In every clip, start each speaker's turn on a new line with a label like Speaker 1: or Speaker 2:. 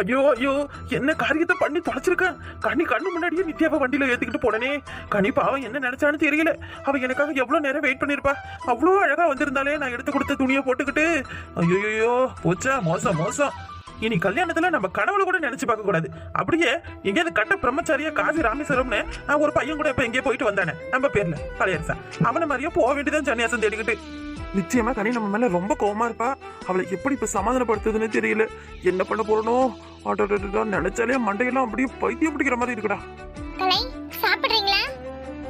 Speaker 1: ஐயோ ஐயோ என்ன காரியத்தை பண்ணி தொலைச்சிருக்கேன் கனி கண்ணு முன்னாடியே நித்யாவை வண்டியில ஏத்திக்கிட்டு போனனே. கனி பாவம் என்ன நினைச்சான்னு தெரியல. அவ எனக்காக எவ்வளவு நேரம் வெயிட் பண்ணிருப்பா. அவ்வளோ அழகா வந்திருந்தாலே நான் எடுத்து கொடுத்த துணியை போட்டுக்கிட்டு ஐயோயோ போச்சா மோசம் மோசம். இனி கல்யாணத்துல நம்ம கனவுல கூட நினைச்சு பார்க்க கூடாது. அப்படியே எங்கேயாவது கட்ட பிரம்மச்சாரியா காசி ராமேஸ்வரம்னு நான் ஒரு பையன் கூட இப்ப எங்கேயே போயிட்டு வந்தானே. நம்ம பேர்ல பழையரசா அவனை மாதிரியே போக வேண்டியதான் சன்னியாசம் தேடிக்கிட்டு. நிச்சயமா கனி நம்ம மேல ரொம்ப கோவமா இருப்பா. அவளை எப்படி இப்ப சமாதானப்படுத்துதுன்னு தெரியல. என்ன பண்ண போறனோ? நினைச்சாலே மண்டையெல்லாம் அப்படியே பைத்தியம் பிடிக்கிற மாதிரி இருக்குடா.
Speaker 2: சாப்பிடுறீங்களா?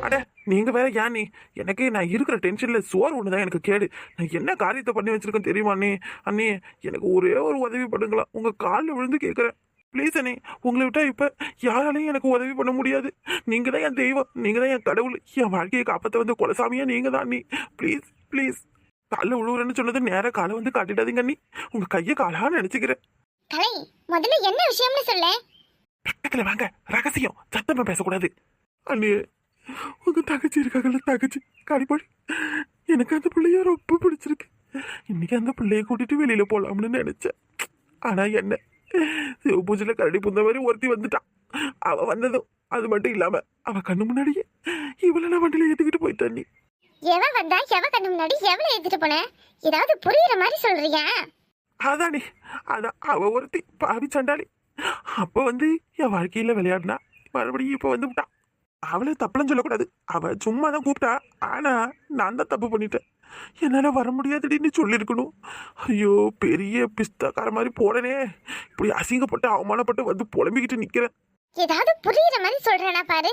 Speaker 1: அட நீங்க வேற ஏன் நீ? எனக்கு நான் இருக்கிற டென்ஷன்ல சோறு ஒண்ணுதான் எனக்கு கேடு. நான் என்ன காரியத்தை பண்ணி வச்சிருக்கேன் தெரியுமா அண்ணே? அண்ணே எனக்கு ஒரே ஒரு உதவி பண்ணுங்களா. உங்க காலில் விழுந்து கேட்குறேன் ப்ளீஸ் அண்ணே உங்களை விட்டா இப்ப யாராலையும் எனக்கு உதவி பண்ண முடியாது. நீங்க தான் என் தெய்வம். நீங்க தான் என் கடவுள். என் வாழ்க்கையை காப்பாற்ற வந்த குலசாமியா நீங்க தான் அண்ணி. ப்ளீஸ் ப்ளீஸ் காலில் விழுவுறேன்னு சொன்னது நேரா காலை வந்து காட்டிடாதீங்க அண்ணி. உங்க கையை காலா நினைச்சுக்கிறேன்.
Speaker 2: கலை முதல்ல என்ன விஷயம்னு சொல்ல.
Speaker 1: பக்கத்துல வாங்க. ரகசியம். சத்தமா பேசக்கூடாது. அண்ணே உங்க தங்கச்சி இருக்காங்கல்ல தங்கச்சி. காடிப்பாடி எனக்கு அந்த பிள்ளைய ரொம்ப பிடிச்சிருக்கு. இன்னைக்கு அந்த பிள்ளைய கூட்டிட்டு வெளியில போலாம்னு நினைச்சேன். ஆனா என்ன? சிவ பூஜையில கரடி புந்த மாதிரி ஒருத்தி வந்துட்டான். அவ வந்ததும் அது மட்டும் இல்லாம அவ கண்ணு முன்னாடியே இவளை நான் வண்டியில ஏத்திக்கிட்டு போயிட்டான் நீ
Speaker 2: எவ வந்தா எவ கண்ணு முன்னாடி எவ்வளவு ஏத்திட்டு போன? ஏதாவது புரியுற மாதிரி சொல்றியா?
Speaker 1: அதானே அதான் அவ ஒருத்தி பாவி சண்டாளி. அப்ப வந்து என் வாழ்க்கையில விளையாடினா மறுபடியும் இப்ப வந்து விட்டான் அவளை தப்புலாம் சொல்லக்கூடாது. அவ சும்மா தான் கூப்பிட்டா. ஆனா நான் தான் தப்பு பண்ணிட்டேன். என்னால வர முடியாதுடின்னு சொல்லியிருக்கணும். ஐயோ பெரிய பிஸ்தாக்கார மாதிரி போனனே. இப்படி அசிங்கப்பட்டு அவமானப்பட்டு வந்து புலம்பிக்கிட்டு நிக்கிறேன்.
Speaker 2: ஏதாவது புரியுற மாதிரி சொல்றேனா பாரு.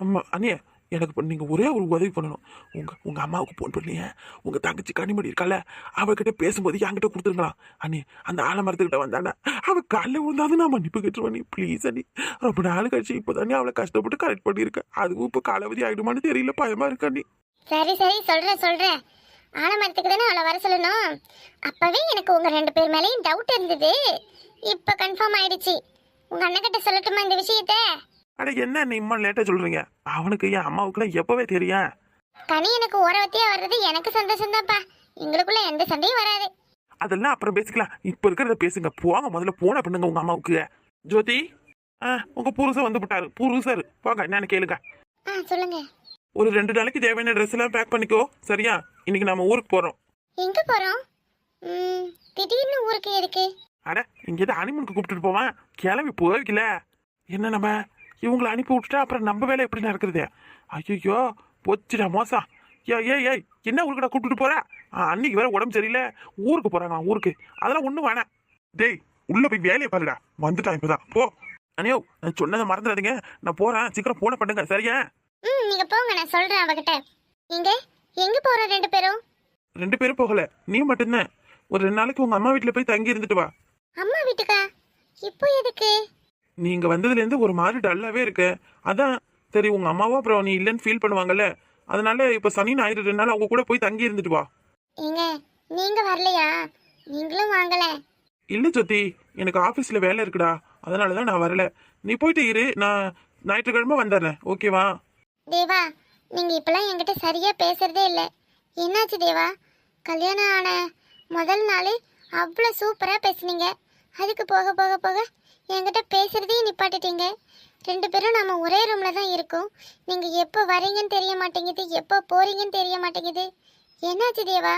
Speaker 1: அம்மா அண்ணிய எனக்கு இப்போ நீங்கள் ஒரே ஒரு உதவி பண்ணணும். உங்கள் உங்கள் அம்மாவுக்கு போன் பண்ணியே உங்கள் தங்கச்சி கனிமடி இருக்கால அவகிட்ட பேசும்போது என்கிட்ட கொடுத்துருங்களா? அண்ணி அந்த ஆலமரத்துக்கிட்ட வந்தானே? அவள் காலைல விழுந்தாது நான் மன்னிப்பு கேட்டுருவேன் ப்ளீஸ் அண்ணி. ரொம்ப நாள் கழிச்சு இப்போதானே அவளை கஷ்டப்பட்டு கரெக்ட் பண்ணியிருக்கேன். அதுவும் இப்போ காலாவதி ஆகிடுமான்னு தெரியல. பயமாக இருக்கு அண்ணி.
Speaker 2: சரி சரி. சொல்கிறேன் சொல்கிறேன் ஆலமரத்துக்கு தானே அவளை வர சொல்லணும்? அப்போவே எனக்கு உங்கள் ரெண்டு பேர் மேலேயும் டவுட் இருந்தது. இப்போ கன்ஃபார்ம் ஆயிடுச்சு. உங்கள் அண்ணன் சொல்லட்டுமா இந்த விஷயத்தை?
Speaker 1: அட என்ன அண்ணி இம்மா லேட்டா சொல்றீங்க? அவனுக்கு என் அம்மாவுக்குலாம் எப்பவே தெரியும்
Speaker 2: கனி எனக்கு ஓரவத்தியா வர்றது எனக்கு சந்தோஷம் தான்ப்பா எங்களுக்குள்ள எந்த சண்டையும் வராது.
Speaker 1: அதெல்லாம் அப்புறம் பேசிக்கலாம். இப்போ இருக்கிறத பேசுங்க. போங்க முதல்ல போன பண்ணுங்க உங்க அம்மாவுக்கு. ஜோதி ஆ உங்க புருஷன் வந்து விட்டாரு புருஷர். போங்க என்னன்னு கேளுங்க.
Speaker 2: ஆ சொல்லுங்க.
Speaker 1: ஒரு ரெண்டு நாளைக்கு தேவையான ட்ரெஸ் எல்லாம் பேக் பண்ணிக்கோ. சரியா? இன்னைக்கு நம்ம ஊருக்கு போறோம்.
Speaker 2: எங்க போறோம்? ம், திடீர்னு ஊருக்கு எதுக்கு?
Speaker 1: அட இங்கேதான் அனிமனுக்கு கூப்பிட்டுட்டு போவான். கிளம்பி போய்க்கல. என்ன நம்ம? இவங்களை அனுப்பி விட்டுட்டா அப்புறம் நம்ம வேலை எப்படி நடக்கிறது? ஐயோ போச்சுடா மோசம். ஏ ஏய் ஏய் என்ன ஊருக்குடா கூப்பிட்டுட்டு போற? அன்னைக்கு வேற உடம்பு சரியில்லை. ஊருக்கு போறாங்க ஊருக்கு. அதெல்லாம் ஒன்றும் வேணாம். டேய் உள்ள போய் வேலையை பாருடா. வந்துட்டான் இப்பதான். போ. அனியோ நான் சொன்னதை மறந்துடாதீங்க. நான் போறேன். சீக்கிரம் போன பண்ணுங்க. சரியா?
Speaker 2: ம் நீங்க போங்க. நான் சொல்றேன் அவகிட்ட. நீங்க எங்க போறோம் ரெண்டு பேரும்?
Speaker 1: ரெண்டு பேரும் போகல. நீ மட்டும்தான். ஒரு ரெண்டு நாளைக்கு உங்க அம்மா வீட்டுல போய் தங்கி இருந்துட்டு வா.
Speaker 2: அம்மா வீட்டுக்கா? இப்போ எதுக்கு?
Speaker 1: நீங்க வந்ததுல இருந்து ஒரு மாதிரி டல்லாவே இருக்கு. அதான் சரி உங்க அம்மாவும் அப்புறம் நீ இல்லைன்னு ஃபீல் பண்ணுவாங்கல்ல. அதனால இப்ப சனி ஞாயிறு ரெண்டு நாள் அவங்க கூட போய் தங்கி இருந்துட்டு வா.
Speaker 2: ஏங்க நீங்க வரலையா? நீங்களும் வாங்கல.
Speaker 1: இல்ல ஜோதி எனக்கு ஆபீஸ்ல வேலை இருக்குடா. அதனாலதான் நான் வரல. நீ போயிட்டு இரு நான் ஞாயிற்றுக்கிழமை வந்துடுறேன். ஓகேவா
Speaker 2: தேவா நீங்க இப்பெல்லாம் என்கிட்ட சரியா பேசுறதே இல்ல. என்னாச்சு தேவா? கல்யாணம் ஆன முதல் நாள் அவ்வளோ சூப்பரா பேசுனீங்க. அதுக்கு போக போக போக என்கிட்ட பேசுகிறதையும் நிப்பாட்டிட்டீங்க. ரெண்டு பேரும் நம்ம ஒரே ரூமில் தான் இருக்கோம். நீங்கள் எப்போ வரீங்கன்னு தெரிய மாட்டேங்குது எப்போ போகிறீங்கன்னு தெரிய மாட்டேங்குது. என்னாச்சு தேவா?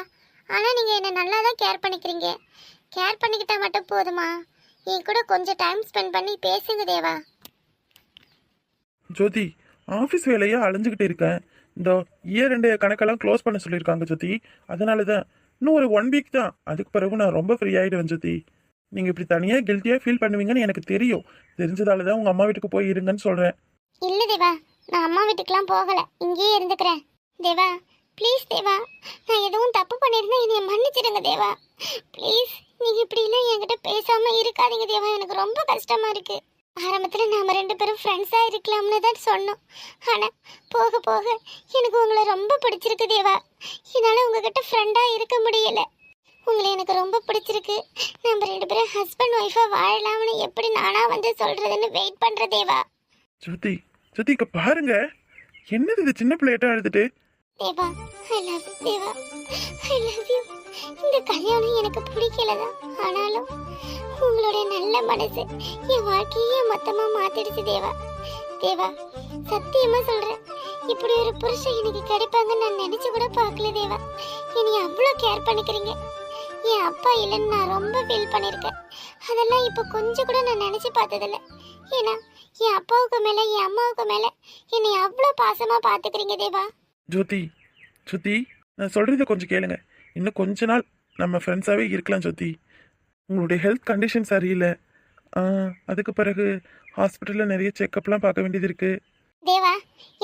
Speaker 2: ஆனால் நீங்கள் என்னை நல்லா தான் கேர் பண்ணிக்கிறீங்க. கேர் பண்ணிக்கிட்டால் மட்டும் போதுமா? என் கூட கொஞ்சம் டைம் ஸ்பெண்ட் பண்ணி பேசுங்க தேவா.
Speaker 1: ஜோதி ஆஃபீஸ் வேலையாக அலைஞ்சிக்கிட்டு இருக்கேன். இந்த இயர் ரெண்டு கணக்கெல்லாம் க்ளோஸ் பண்ண சொல்லியிருக்காங்க ஜோதி. அதனால தான் இன்னும் ஒரு ஒன் வீக் தான். அதுக்கு பிறகு நான் ரொம்ப ஃப்ரீ ஆகிடுவேன் ஜோதி. நீங்கள் இப்படி தனியாக கில்ட்டியாக ஃபீல் பண்ணுவீங்கன்னு எனக்கு தெரியும். தெரிஞ்சதால தான் உங்கள் அம்மா வீட்டுக்கு போய் இருங்கன்னு சொல்கிறேன்
Speaker 2: இல்ல தேவா நான் அம்மா வீட்டுக்கெலாம் போகல. இங்கேயே இருந்துக்கிறேன். தேவா ப்ளீஸ் தேவா நான் எதுவும் தப்பு பண்ணியிருந்தா என்னை மன்னிச்சிடுங்க தேவா. ப்ளீஸ் நீங்க இப்படிலாம் என்கிட்ட பேசாம இருக்காதீங்க தேவா. எனக்கு ரொம்ப கஷ்டமா இருக்கு. ஆரம்பத்தில் நாம ரெண்டு பேரும் ஃப்ரெண்ட்ஸாக இருக்கலாம்னு தான் சொன்னோம். ஆனால் போக போக எனக்கு உங்களை ரொம்ப பிடிச்சிருக்கு தேவா. என்னால் உங்ககிட்ட ஃப்ரெண்டாக இருக்க முடியலை. உங்களை எனக்கு ரொம்ப பிடிச்சிருக்கு. நம்ம ரெண்டு பேரும் ஹஸ்பண்ட் ஒய்ஃபா வாழலாம்னு எப்படி நானா வந்து சொல்றதுன்னு வெயிட் பண்ற தேவா.
Speaker 1: ஜோதி ஜோதி இங்க பாருங்க. என்னது இது சின்ன பிள்ளையிட்ட எழுதிட்டு
Speaker 2: Deva I love you Deva. I love you இந்த கல்யாணம் எனக்கு பிடிக்கல தான் ஆனாலும் உங்களுடைய நல்ல மனசு என் வாழ்க்கையே மொத்தமா மாத்திடுச்சு தேவா. தேவா சத்தியமா சொல்றேன். இப்படி ஒரு புருஷன் எனக்கு கிடைப்பாங்கன்னு நான் நினைச்சு கூட பார்க்கல தேவா. இனி அவ்வளோ கேர் பண்ணிக்கிறீங்க. என் அப்பா இல்லைன்னு நான் ரொம்ப ஃபீல் பண்ணியிருக்கேன். அதெல்லாம் இப்போ கொஞ்சம் கூட நான் நினைச்சு பார்த்ததில்ல. ஏன்னா என் அப்பாவுக்கு மேல என் அம்மாவுக்கு மேல என்னை அவ்வளோ பாசமா பார்த்துக்கிறீங்க தேவா.
Speaker 1: ஜோதி ஜோதி நான் சொல்கிறத கொஞ்சம் கேளுங்க. இன்னும் கொஞ்ச நாள் நம்ம ஃப்ரெண்ட்ஸாகவே இருக்கலாம் ஜோதி. உங்களுடைய ஹெல்த் கண்டிஷன் சரியில்லை. அதுக்கு பிறகு ஹாஸ்பிட்டலில் நிறைய செக்கப்லாம் பார்க்க வேண்டியது இருக்குது
Speaker 2: தேவா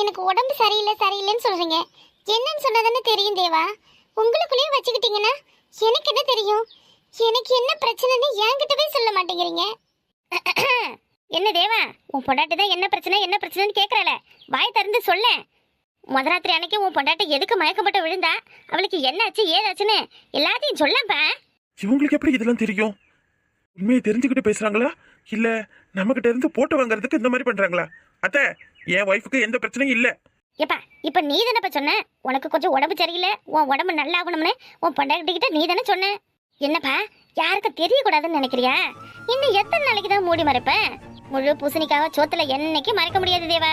Speaker 2: எனக்கு உடம்பு சரியில்லை சரியில்லைன்னு சொல்றீங்க. என்னன்னு சொன்னதானே தெரியும் தேவா. உங்களுக்குள்ளேயே வச்சுக்கிட்டீங்கன்னா எனக்கு என்ன தெரியும்? எனக்கு என்ன பிரச்சனைன்னு என்கிட்டவே சொல்ல மாட்டேங்கிறீங்க.
Speaker 3: என்ன தேவா உன் பொண்டாட்டி தான் என்ன பிரச்சனை என்ன பிரச்சனைன்னு கேட்கறல வாய் திறந்து சொல்ல. முதராத்திரி அன்னைக்கு உன் பொண்டாட்டி எதுக்கு மயக்கப்பட்டு விழுந்தா? அவளுக்கு என்னாச்சு ஏதாச்சுன்னு எல்லாத்தையும் சொல்லப்பா.
Speaker 1: இவங்களுக்கு எப்படி இதெல்லாம் தெரியும்? உண்மையை தெரிஞ்சுக்கிட்டு பேசுகிறாங்களா இல்லை நம்மக்கிட்ட இருந்து போட்டு வாங்குறதுக்கு இந்த மாதிரி பண்ணுறாங்களா அத்தை என் ஒய்ஃபுக்கு எந்த பிரச்சனையும் இல்லை.
Speaker 3: ஏப்பா இப்ப நீ தானேப்பா சொன்ன? உனக்கு கொஞ்சம் உடம்பு சரியில்லை உன் உடம்பு நல்லா ஆகணும்னு உன் பொண்டாட்டிக்கிட்ட நீ தானே சொன்ன? என்னப்பா யாருக்கு தெரியக்கூடாதுன்னு நினைக்கிறியா? இன்னும் எத்தனை நாளைக்கு தான் மூடி மறைப்பேன் முழு பூசணிக்காக சோத்துல என்னைக்கு மறைக்க முடியாது தேவா?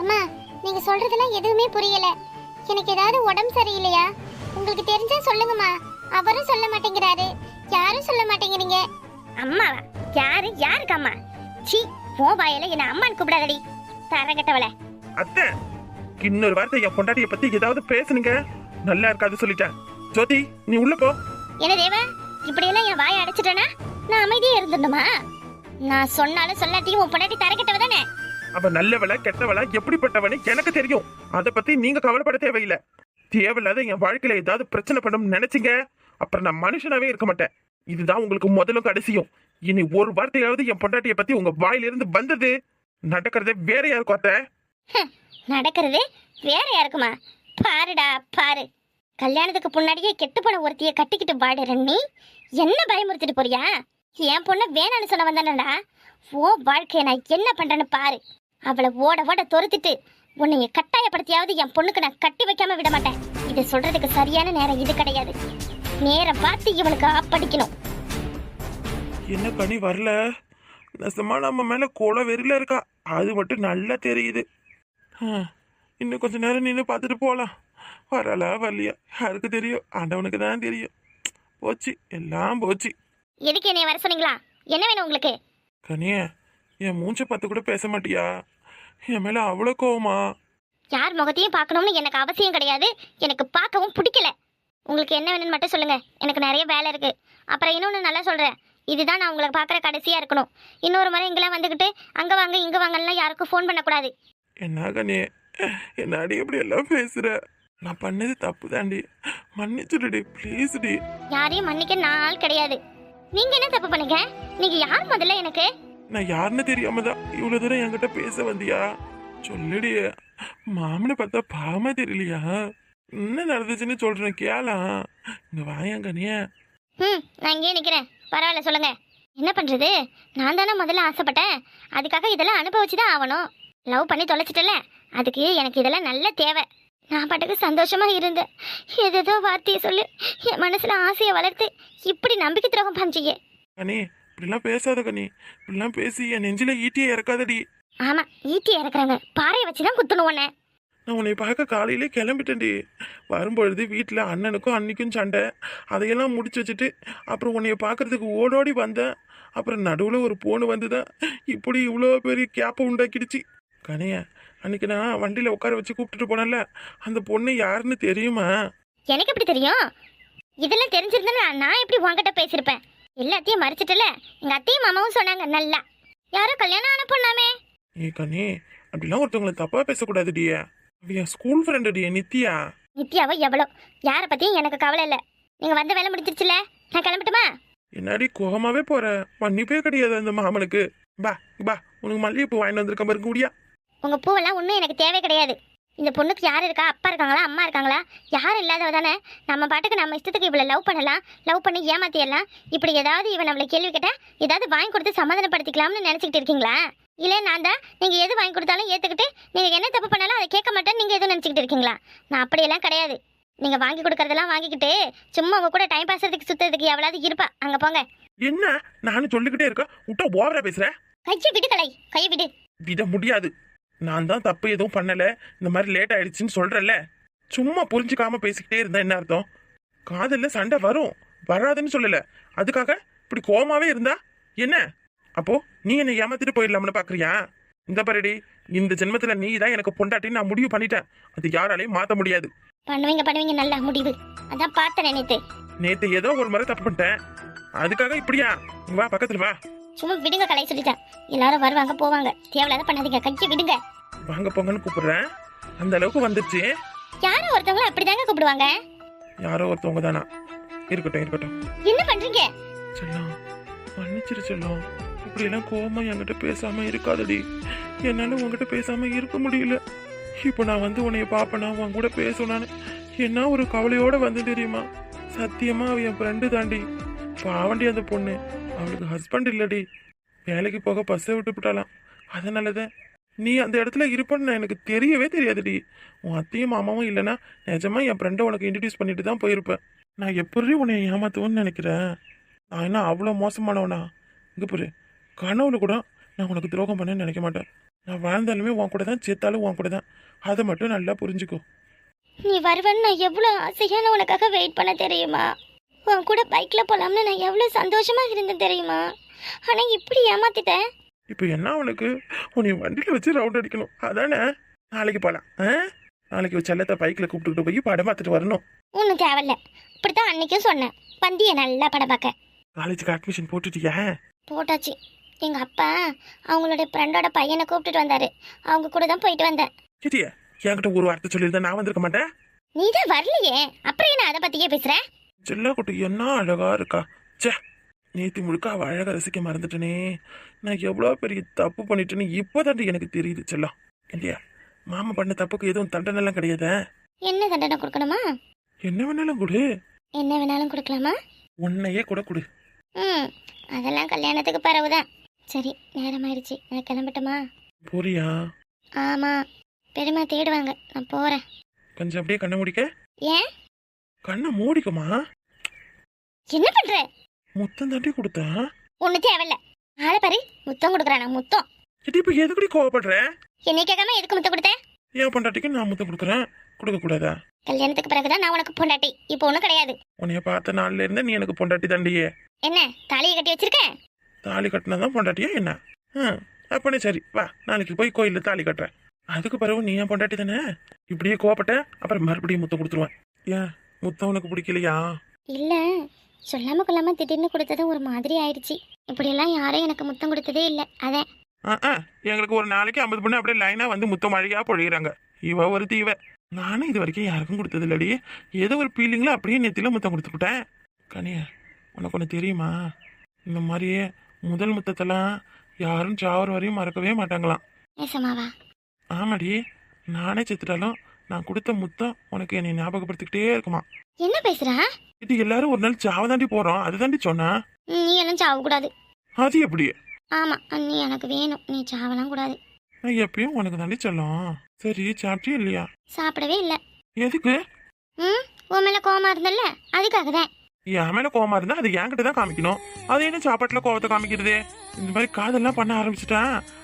Speaker 2: அம்மா நீங்க சொல்றதெல்லாம் எதுவுமே புரியல. எனக்கு ஏதாவது உடம்பு சரியில்லையா? உங்களுக்கு தெரிஞ்சா சொல்லுங்கம்மா. அவரும் சொல்ல மாட்டேங்கிறாரு. யாரும் சொல்ல மாட்டேங்கிறீங்க.
Speaker 3: அம்மாவா யாரு யாருக்கு அம்மா சி உன் வாயில என்ன அம்மான்னு கூப்பிடாதடி. தரகட்டவள.
Speaker 1: அத்தை இன்னொரு வார்த்தை என் பொண்டாட்டியை பற்றி ஏதாவது பேசுனீங்க. நல்லா இருக்காது சொல்லிட்டேன். ஜோதி நீ உள்ள போ.
Speaker 3: என்ன தேவா இப்படியெல்லாம் என் வாயை அடைச்சிட்டேனா நான் அமைதியே இருந்துடணுமா? நான் சொன்னாலும் சொல்லாட்டியும் உன் பொண்டாட்டி தரகட்டவ தானே?
Speaker 1: அவ நல்லவளா கெட்டவளா எப்படிப்பட்டவனு எனக்கு தெரியும். அதை பத்தி நீங்க கவலைப்பட தேவையில்லை. தேவையில்லாத என் வாழ்க்கையில ஏதாவது பிரச்சனை பண்ணணும்னு நினைச்சீங்க. அப்புறம் நான் மனுஷனாவே இருக்க மாட்டேன். இதுதான் உங்களுக்கு முதலும் கடைசியும். இனி ஒரு வார்த்தையாவது என் பொண்டாட்டியை பத்தி உங்க வாயிலிருந்து வந்தது. நடக்கிறதே வேற யாருக்கும் அத்தை.
Speaker 3: நடக்கிறது வேற யாருக்குமா? பாருடா பாரு. கல்யாணத்துக்கு முன்னாடியே கெட்டு போன ஒருத்திய கட்டிக்கிட்டு வாடுற ரண்ணி. என்ன பயமுறுத்திட்டு போறியா? என் பொண்ணை வேணான்னு சொல்ல வந்தானடா. ஓ வாழ்க்கையை நான் என்ன பண்றேன்னு பாரு. அவளை ஓட ஓட துரத்திட்டு உன்னைய கட்டாயப்படுத்தியாவது என் பொண்ணுக்கு நான் கட்டி வைக்காம விட மாட்டேன். இதை சொல்றதுக்கு சரியான நேரம் இது கிடையாது. நேரம் பார்த்து இவளுக்கு ஆப்படிக்கணும்.
Speaker 1: என்ன பண்ணி வரல? நெசமா நம்ம மேல கோல வெறில இருக்கா. அது மட்டும் நல்லா தெரியுது. இன்னும் கொஞ்ச நேரம் நின்று பார்த்துட்டு போகலாம் வரலா வரலையா? யாருக்கு தெரியும்? ஆண்டவனுக்கு தான் தெரியும். போச்சு எல்லாம் போச்சு.
Speaker 3: எதுக்கு என்னைய வர சொன்னீங்களா? என்ன வேணும் உங்களுக்கு?
Speaker 1: கனிய என் மூஞ்ச பார்த்து கூட பேச மாட்டியா? என் மேல அவ்வளோ கோவமா?
Speaker 3: யார் முகத்தையும் பார்க்கணும்னு எனக்கு அவசியம் கிடையாது. எனக்கு பார்க்கவும் பிடிக்கல. உங்களுக்கு என்ன வேணும்னு மட்டும் சொல்லுங்க. எனக்கு நிறைய வேலை இருக்கு. அப்புறம் இன்னொன்று நல்லா சொல்றேன். இதுதான் நான் உங்களை பார்க்குற கடைசியா இருக்கணும். இன்னொரு முறை இங்கெல்லாம் வந்துக்கிட்டு அங்க வாங்க இங்க வாங்கலாம் யாருக்கும் ஃபோன் பண்ணக்கூடாது.
Speaker 1: என்ன கனி என்னாடி இப்படி எல்லாம் பேசுற? நான் பண்ணது தப்பு தாண்டி. மன்னிச்சுடுடி ப்ளீஸ் டி.
Speaker 3: யாரையும் மன்னிக்க நாள் கிடையாது. நீங்க என்ன தப்பு பண்ணுங்க? நீங்க யார் முதல்ல எனக்கு?
Speaker 1: நான் யாருன்னு தெரியாம தான் இவ்வளோ தூரம் என்கிட்ட பேச வந்தியா? சொல்லுடி மாமனை பார்த்தா பாவமா தெரியலையா? என்ன நடந்துச்சுன்னு சொல்றேன் கேளா. இங்க வாயன் கனிய
Speaker 3: ம் நான் இங்கேயே நிக்கிறேன். பரவாயில்ல சொல்லுங்க. என்ன பண்றது? நான் தானே முதல்ல ஆசைப்பட்டேன். அதுக்காக இதெல்லாம் அனுபவிச்சு தான் ஆகணும். லவ் பண்ணி தொலைச்சிட்டல அதுக்கு எனக்கு இதெல்லாம் நல்ல தேவை. நான் பாட்டுக்கு சந்தோஷமா இருந்தேன் ஏதேதோ வார்த்தையை சொல்லி என் மனசுல ஆசையை வளர்த்து இப்படி நம்பிக்கை துரோகம் பஞ்சியே
Speaker 1: கனி இப்படிலாம் பேசாத கனி. இப்படிலாம் பேசி என் நெஞ்சில ஈட்டியே இறக்காதடி.
Speaker 3: ஆமா ஈட்டி இறக்குறாங்க. பாறையை வச்சு தான் குத்தணும் உன்னை.
Speaker 1: நான் உன்னை பார்க்க காலையிலே கிளம்பிட்டேன்டி. வரும்பொழுது வீட்டில் அண்ணனுக்கும் அன்னிக்கும் சண்டை. அதையெல்லாம் முடிச்சு வச்சுட்டு அப்புறம் உன்னைய பார்க்கறதுக்கு ஓடோடி வந்தேன். அப்புறம் நடுவில் ஒரு பொண்ணு வந்துதான். இப்படி இவ்வளோ பெரிய கேப்பை உண்டாக்கிடுச்சு. கனிய அன்னைக்கு நான் வண்டியில் உட்கார வச்சு கூப்பிட்டுட்டு போனேன்ல அந்த பொண்ணு யாருன்னு தெரியுமா?
Speaker 3: எனக்கு எப்படி தெரியும்? இதெல்லாம் தெரிஞ்சிருந்தா நான் எப்படி உன்கிட்ட பேசியிருப்பேன்? எல்லாத்தையும் மறைச்சிட்டல எங்க அத்தையும் மாமாவும் சொன்னாங்க நல்லா. யாரோ கல்யாணம் ஆன பொண்ணாமே.
Speaker 1: ஏ கனி அப்படிலாம் ஒருத்தவங்களை தப்பாக பேசக்கூடாதுடியே என் ஸ்கூல் ஃப்ரெண்டுடியே நித்யா.
Speaker 3: நித்யாவோ எவ்வளோ? யாரை பத்தியும் எனக்கு கவலை இல்லை. நீங்க வந்த வேலை முடிஞ்சிருச்சுல நான் கிளம்பட்டுமா?
Speaker 1: என்னடி கோவமாவே போற? மன்னிப்பே கிடையாது அந்த மாமனுக்கு. பா பா உனக்கு மல்லிகைப்பூ வாங்கிட்டு வந்திருக்க பாருங்க முடியா
Speaker 3: உங்க பூவெல்லாம் ஒன்றும் எனக்கு தேவை கிடையாது. இந்த பொண்ணுக்கு யார் இருக்கா? அப்பா இருக்காங்களா? அம்மா இருக்காங்களா? யாரும் இல்லாதவ தானே? நம்ம பாட்டுக்கு நம்ம இஷ்டத்துக்கு இவளை லவ் பண்ணலாம். லவ் பண்ணி ஏமாத்திடலாம். இப்படி ஏதாவது இவன் நம்மளை கேள்வி கேட்டா ஏதாவது வாங்கி கொடுத்து சமாதானப்படுத்திக்கலாம்னு நினச்சிக்கிட்டு இருக்கீங்களா? இல்லை நான் தான். நீங்கள் எது வாங்கி கொடுத்தாலும் ஏற்றுக்கிட்டு நீங்கள் என்ன தப்பு பண்ணாலும் அதை கேட்க மாட்டேன்னு நீங்கள் எதுவும் நினச்சிக்கிட்டு இருக்கீங்களா? நான் அப்படியெல்லாம் கிடையாது. நீங்கள் வாங்கி கொடுக்கறதெல்லாம் வாங்கிக்கிட்டு சும்மா உங்க கூட டைம் பாசுறதுக்கு சுற்றுறதுக்கு எவ்வளவு இருப்பா? அங்கே போங்க.
Speaker 1: என்ன? நானும் சொல்லிக்கிட்டே இருக்கேன். விட்டா ஓவரா பேசுற
Speaker 3: கையை விடு கலை கையை விடு.
Speaker 1: விட முடியாது. நான் தான் தப்பு எதுவும் பண்ணல. இந்த மாதிரி லேட் ஆயிடுச்சுன்னு சொல்றேன்ல. சும்மா புரிஞ்சுக்காம பேசிக்கிட்டே இருந்தா என்ன அர்த்தம்? காதல்ல சண்டை வரும். வராதுன்னு சொல்லல. அதுக்காக இப்படி கோமாவே இருந்தா என்ன? அப்போ நீ என்னை ஏமாத்திட்டு போயிடலாம்னு பாக்குறியா? இந்த பாருடி இந்த ஜென்மத்துல நீ தான் எனக்கு பொண்டாட்டின்னு நான் முடிவு பண்ணிட்டேன். அது யாராலையும் மாத்த முடியாது.
Speaker 3: பண்ணுவீங்க பண்ணுவீங்க நல்ல முடிவு. அதான் பார்த்தேன் நேத்து.
Speaker 1: நேத்து ஏதோ ஒரு முறை தப்பு பண்ணிட்டேன். அதுக்காக இப்படியா? வா பக்கத்துல வா.
Speaker 3: சும்மா விடுங்க கலை சொல்லிட்டேன். எல்லாரும் வருவாங்க போவாங்க. தேவையில்லாத பண்ணாதீங்க. கையை விடுங்க.
Speaker 1: வாங்க போங்கன்னு கூப்பிடுறேன். அந்த அளவுக்கு வந்துருச்சு.
Speaker 3: யாரும் ஒருத்தவங்களும் அப்படிதாங்க கூப்பிடுவாங்க?
Speaker 1: யாரோ ஒருத்தவங்க தானா? இருக்கட்டும் இருக்கட்டும்.
Speaker 3: என்ன பண்றீங்க?
Speaker 1: செல்லம் மன்னிச்சிரு செல்லம். இப்படி எல்லாம் கோவமா என்கிட்ட பேசாம இருக்காதடி. என்னால உன்கிட்ட பேசாம இருக்க முடியல. இப்போ நான் வந்து உன்னைய பாப்பனா உன் கூட பேசணும்னு என்ன ஒரு கவலையோட வந்து தெரியுமா? சத்தியமா அவ என் ஃப்ரெண்டு தாண்டி. பாவண்டி அந்த பொண்ணு. அவளுக்கு ஹஸ்பண்ட் இல்லடி. வேலைக்கு போக பஸ்ஸை விட்டு விட்டாலாம் அதனாலதான் நீ அந்த இடத்துல இருப்பன்னு எனக்கு தெரியவே தெரியாதுடி. உன் அத்தையும் மாமாவும் இல்லைன்னா நிஜமா என் ஃப்ரெண்டை உனக்கு இன்ட்ரடியூஸ் பண்ணிட்டு தான் போயிருப்பேன். நான் எப்படி உன்னை ஏமாத்துவேன்னு நினைக்கிறேன்? நான் என்ன அவ்வளோ மோசமானவனா? இங்கே பாரு. கனவுல கூட நான் உனக்கு துரோகம் பண்ணேன்னு நினைக்க மாட்டேன். நான் வாழ்ந்தாலுமே உன் கூட தான் சேர்த்தாலும் உன் கூட தான். அதை மட்டும் நல்லா புரிஞ்சுக்கோ.
Speaker 3: நீ வருவன்னு நான் எவ்வளோ ஆசையா நான் உனக்காக வெயிட் பண்ண தெரியுமா? உன் கூட பைக்கில் போகலாம்னு நான் எவ்வளோ சந்தோஷமாக இருந்தேன் தெரியுமா? ஆனால் இப்படி ஏமாத்திட்டேன்?
Speaker 1: இப்போ என்ன உனக்கு? உன்னை வண்டியில் வச்சு ரவுண்ட் அடிக்கணும். அதானே? நாளைக்கு போகலாம் ஆ? நாளைக்கு செல்லத்தை பைக்கில் கூப்பிட்டுக்கிட்டு போய் படம் பார்த்துட்டு வரணும்.
Speaker 3: ஒன்றும் தேவையில்ல. இப்படித்தான் அன்னைக்கும் சொன்னேன். பந்திய நல்லா படம் பார்க்க.
Speaker 1: காலேஜுக்கு அட்மிஷன் போட்டுட்டியா?
Speaker 3: போட்டாச்சு. எங்க அப்பா அவங்களுடைய ஃப்ரெண்டோட பையனை கூப்பிட்டுட்டு வந்தாரு. அவங்க கூட தான் போயிட்டு வந்தேன்.
Speaker 1: கிட்டியா என்கிட்ட ஒரு வார்த்தை சொல்லியிருந்தா நான் வந்திருக்க மாட்டேன்?
Speaker 3: நீ தான் வரலையே. அப்புறம் என்ன அதை பத்தியே பேசுற?
Speaker 1: செல்லக்குட்டி என்ன அழகா இருக்கா? ச்சே. நேத்தி முழுக்க அவ அழகா ரசிக்க மறந்துட்டனே. நான் எவ்வளோ பெரிய தப்பு பண்ணிட்டேன்னு இப்போதாண்டி எனக்கு தெரியுது செல்லம் இல்லையா? மாமா பண்ண தப்புக்கு எதுவும் தண்டனைலாம் கிடையாதே?
Speaker 3: என்ன தண்டனை கொடுக்கணுமா?
Speaker 1: என்ன வேணாலும் கொடு.
Speaker 3: என்ன வேணாலும் கொடுக்கலாமா?
Speaker 1: உன்னையே கூட கொடு.
Speaker 3: ம் அதெல்லாம் கல்யாணத்துக்கு பிறகுதான் சரி நேரமாயிடுச்சு. நான் கிளம்பட்டுமா?
Speaker 1: போறியா?
Speaker 3: ஆமா. பெருமா தேடுவாங்க. நான் போறேன்.
Speaker 1: கொஞ்சம் அப்படியே கண்ணை மூடிக்க.
Speaker 3: ஏன்?
Speaker 1: கண்ணை மூடிக்கமா?
Speaker 3: என்ன பண்ற?
Speaker 1: முத்தம் தாண்டி கொடுத்தேன்
Speaker 3: ஒண்ணு தேவையில்ல. ஆளை பாரு முத்தம் கொடுக்குறானா முத்தம்.
Speaker 1: இது இப்போ எதுக்குடி கோவப்படுற?
Speaker 3: என்னை கேட்காம எதுக்கு முத்தம் கொடுத்த?
Speaker 1: என் பொண்டாட்டிக்கு நான் முத்தம் கொடுக்குறேன். கொடுக்க கூடாதா?
Speaker 3: கல்யாணத்துக்கு பிறகுதான் நான் உனக்கு பொண்டாட்டி. இப்போ ஒன்றும் கிடையாது.
Speaker 1: உன்னைய பார்த்த நாள்ல இருந்து நீ எனக்கு பொண்டாட்டி தாண்டியே.
Speaker 3: என்ன தாலியை கட்டி வச்சிருக்கேன்
Speaker 1: தாலி கட்டினதான் பொண்டாட்டியா என்ன? ம் அப்பனே சரி வா நாளைக்கு போய் கோயிலில் தாலி கட்டுறேன். அதுக்கு பிறகு நீ ஏன் பொண்டாட்டி தானே? இப்படியே கோவப்பட்ட அப்புறம் மறுபடியும் முத்தம் கொடுத்துருவேன். ஏன் முத்தம் உனக்கு பிடிக்கலையா?
Speaker 3: இல்ல சொல்லாம கொள்ளாம திடீர்னு கொடுத்தது ஒரு மாதிரி ஆயிடுச்சு. இப்படியெல்லாம் யாரும் எனக்கு முத்தம் கொடுத்ததே இல்லை. அதான்
Speaker 1: எங்களுக்கு ஒரு நாளைக்கு ஐம்பது பொண்ணு அப்படியே லைனாக வந்து முத்தம் மழையா பொழிகிறாங்க இவ ஒரு தீவ நானும் இது வரைக்கும் யாருக்கும் கொடுத்தது இல்லடி. ஏதோ ஒரு ஃபீலிங்கில் அப்படியே நெத்தில முத்தம் கொடுத்துக்கிட்டேன். கனியா உனக்கு ஒன்று தெரியுமா? இந்த மாதிரியே முதல் முத்தத்தெல்லாம் யாரும் சாவர வரையும் மறக்கவே மாட்டாங்களாம். ஆமாடி. நானே செத்துட்டாலும் நான் கொடுத்த முத்தம் உனக்கு என்னை ஞாபகப்படுத்திக்கிட்டே இருக்குமா?
Speaker 3: என்ன பேசுறா?
Speaker 1: இது எல்லாரும் ஒரு நாள் சாவ தாண்டி போறோம். அதுதாண்டி சொன்னா?
Speaker 3: நீ எல்லாம் சாவக்கூடாது.
Speaker 1: அது எப்படி?
Speaker 3: ஆமா நீ எனக்கு வேணும். நீ சாவலாம் கூடாது.
Speaker 1: நான் எப்பயும் உனக்கு தாண்டி சொல்லும். சரி சாப்பிட்டியா இல்லையா?
Speaker 3: சாப்பிடவே இல்லை.
Speaker 1: எதுக்கு?
Speaker 3: ம் உன் மேல கோவமா இருந்தல்ல? அதுக்காக தான்.
Speaker 1: என் மேல கோவமா இருந்தா அது என்கிட்ட தான் காமிக்கணும். அது என்ன சாப்பாட்டுல கோவத்தை காமிக்கிறது? இந்த மாதிரி காதெல்லாம் பண்ண ஆரம்பிச்சிட்டா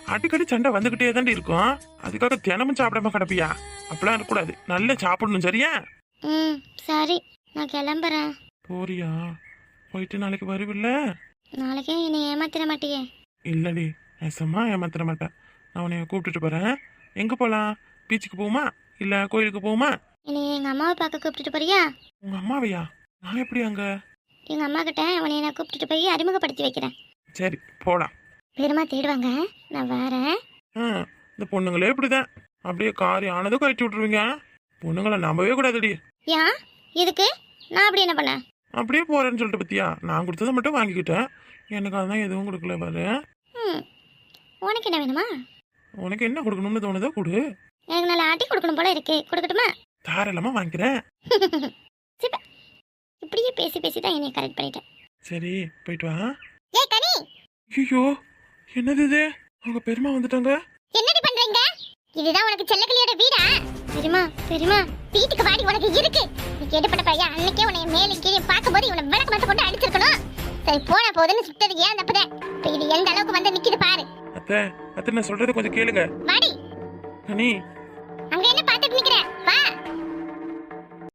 Speaker 1: அடிக்கடி சண்டை வந்துகிட்டே தாண்டி இருக்கும். அதுக்காக தினமும் சாப்பிடாம கிடப்பியா? அப்படிலாம் இருக்கக்கூடாது. நல்லா சாப்பிடணும் சரியா?
Speaker 3: ம் சரி. நான் கிளம்புறேன்.
Speaker 1: போறியா? போயிட்டு நாளைக்கு வருவில்ல?
Speaker 3: நாளைக்கே என்னை ஏமாத்திர மாட்டியே.
Speaker 1: இல்லடி நெசமா ஏமாத்திர மாட்டேன். நான் உன்னை கூப்பிட்டுட்டு போறேன். எங்க போலாம்? பீச்சுக்கு போகுமா இல்ல கோயிலுக்கு போகுமா
Speaker 3: என்னை எங்க அம்மாவை பார்க்க கூப்பிட்டுட்டு போறியா?
Speaker 1: உங்க அம்மாவையா? நான் எப்படி அங்க?
Speaker 3: எங்க அம்மா கிட்ட உன்னை நான் கூப்பிட்டுட்டு போய் அறிமுகப்படுத்தி வைக்கிறேன்.
Speaker 1: சரி போலாம்.
Speaker 3: பெருமா தேடுவாங்க? நான் வரேன்.
Speaker 1: இந்த பொண்ணுங்களே இப்படிதான். அப்படியே காரி ஆனதும் கழிச்சு விட்டுருவீங்க. பொண்ணுங்களை நம்பவே கூடாதுடி.
Speaker 3: ஏன் இதுக்கு நான் அப்படி என்ன பண்ணேன்?
Speaker 1: அப்படியே போறேன்னு சொல்லிட்டு பத்தியா? நான் கொடுத்ததை மட்டும் வாங்கிக்கிட்டேன். எனக்கு அதான் எதுவும் கொடுக்கல பாரு.
Speaker 3: ம் உனக்கு என்ன வேணுமா?
Speaker 1: உனக்கு என்ன கொடுக்கணும்னு தோணுதோ கொடு.
Speaker 3: எனக்கு நல்லா ஆட்டி கொடுக்கணும் போல இருக்கு. கொடுக்கட்டுமா?
Speaker 1: தாராளமா வாங்கிக்கிறேன்.
Speaker 3: இப்படியே பேசி பேசி தான் என்னை கரெக்ட் பண்ணிட்டேன்.
Speaker 1: சரி போயிட்டு வா.
Speaker 3: ஏ கனி!
Speaker 1: ஐயோ என்னது இது? அவங்க பெருமா வந்துட்டாங்க.
Speaker 3: என்னடி பண்றீங்க? இதுதான் உனக்கு செல்லக்கிளியோட வீடா? பெரியமா பெரியமா வீட்டுக்கு வாடி உனக்கு இருக்கு. நீ கேட்டுப்பட்ட பையன் அன்னைக்கே உன்னை மேலே கீழே பார்க்கும்போது இவனை விளக்கு மத்த கொண்டு அடிச்சிருக்கணும்.
Speaker 2: சரி போன போதுன்னு சுட்டது ஏன் தப்புதான் இப்ப இது எந்த அளவுக்கு வந்து நிக்குது பாரு.
Speaker 1: அத்தை அத்தை நான் சொல்றதை கொஞ்சம் கேளுங்க.
Speaker 2: வாடி.
Speaker 1: கனி